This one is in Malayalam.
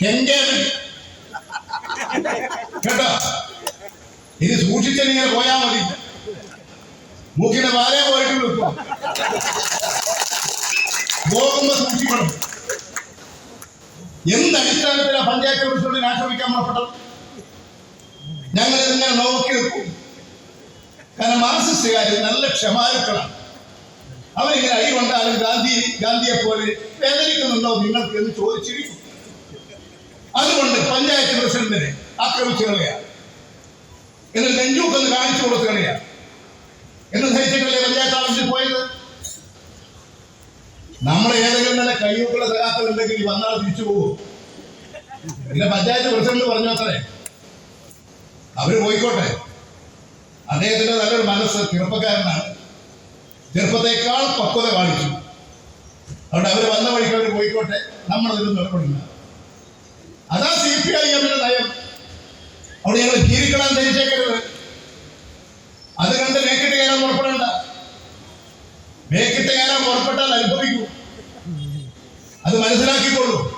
കെങ്കേമൻ കേട്ടോ? ഇത് സൂക്ഷിച്ചിങ്ങനെ പോയാ മതി. മൂക്കിന്റെ വാലേ പോയിട്ട് വിളിക്കും പോകുമ്പോ സൂക്ഷിക്കണം. എന്ത് അടിസ്ഥാനത്തിലാ പഞ്ചായത്ത് പ്രസിഡന്റിനെ ആക്രമിക്കാൻ പുറപ്പെട്ടത്? ഞങ്ങൾ ഇതിനെ നോക്കി നിൽക്കും. കാരണം മാർസിസ്റ്റുകാര് നല്ല ക്ഷമാലുക്കളാണ് അവരിങ്ങനെ അടി കൊണ്ടാലും ഗാന്ധി ഗാന്ധിയെ പോലെ വേദനിക്കുന്നുണ്ടോ നിങ്ങൾക്ക് എന്ന് ചോദിച്ചിരിക്കും. പഞ്ചായത്ത് പ്രസിഡന്റിനെ ആക്രമിച്ചു കളയാ എന്നിട്ട് നെഞ്ചൂക്കൊന്ന് കാണിച്ചു കൊടുത്തു കളയാ എന്ന് ധരിച്ചിട്ടല്ലേ പഞ്ചായത്ത് ആവശ്യത്തിൽ പോയത്? നമ്മൾ ഏതെങ്കിലും തന്നെ കയ്യൂക്കുള്ള ഉണ്ടെങ്കിൽ വന്നാൽ തിരിച്ചു പോകും. പിന്നെ പഞ്ചായത്ത് പ്രസിഡന്റ് പറഞ്ഞു അത്രേ. അവർ പോയിക്കോട്ടെ. അദ്ദേഹത്തിന്റെ നല്ലൊരു മനസ്സ് ചെറുപ്പക്കാരനാണ്. ചെറുപ്പത്തേക്കാൾ പക്വത കാണിച്ചു. അതുകൊണ്ട് അവർ വന്ന വഴിക്ക് അവർ പോയിക്കോട്ടെ. നമ്മളതിലൊന്നും ഏർപ്പെടില്ല. അതാ സി നയം. അവിടെ ഞങ്ങൾ ജീവിക്കണം ധരിച്ചേക്കരുത് അത് കണ്ട് മേക്കിട്ട് കയറാൻ പുറപ്പെടേണ്ട. മേക്കിട്ട് കയറാൻ പുറപ്പെട്ടാൽ അനുഭവിക്കൂ. അത് മനസ്സിലാക്കിക്കൊള്ളൂ.